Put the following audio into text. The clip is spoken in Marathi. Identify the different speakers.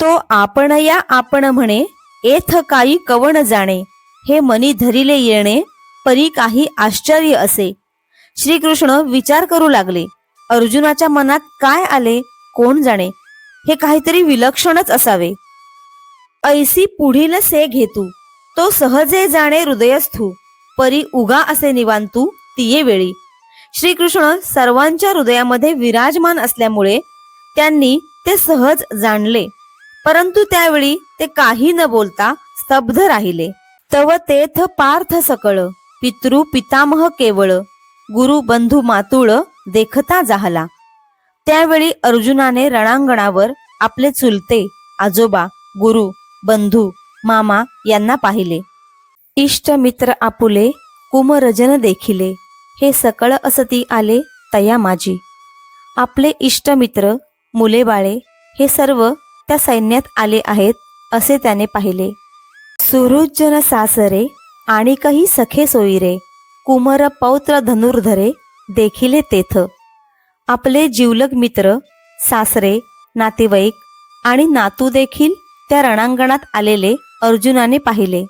Speaker 1: तो आपण या आपण म्हणे एथ काही कवण जाणे हे मनी धरिले येणे परी काही आश्चर्य असे. श्रीकृष्ण विचार करू लागले अर्जुनाच्या मनात काय आले कोण जाणे हे काहीतरी विलक्षणच असावे. ऐसी पुढील से घेतू तो सहजे जाणे हृदयस्थू परी उगा असे निवांतू तिये वेळी. श्रीकृष्ण सर्वांच्या हृदयामध्ये विराजमान असल्यामुळे त्यांनी ते सहज जाणले. परंतु त्यावेळी ते काही न बोलता स्तब्ध राहिले. तव तेथ पार्थ सकळ पितृ पितामह केवळ गुरु बंधू मातुळ देखता जाहला. त्यावेळी अर्जुनाने रणांगणावर आपले चुलते आजोबा गुरु बंधू मामा यांना पाहिले. इष्ट मित्र आपुले कुमरजन देखिले हे सकळ असती आले तया माझी आपले इष्ट मित्र मुले बाळे हे सर्व त्या सैन्यात आले आहेत असे त्याने पाहिले. सुहृज्जन सासरे आणि काही सखे सोयीरे कुमर पौत्र धनुर्धरे देखिले तेथ. आपले जिवलग मित्र सासरे नातेवाईक आणि नातू देखील त्या रणांगणात आलेले अर्जुनाने पाहिले.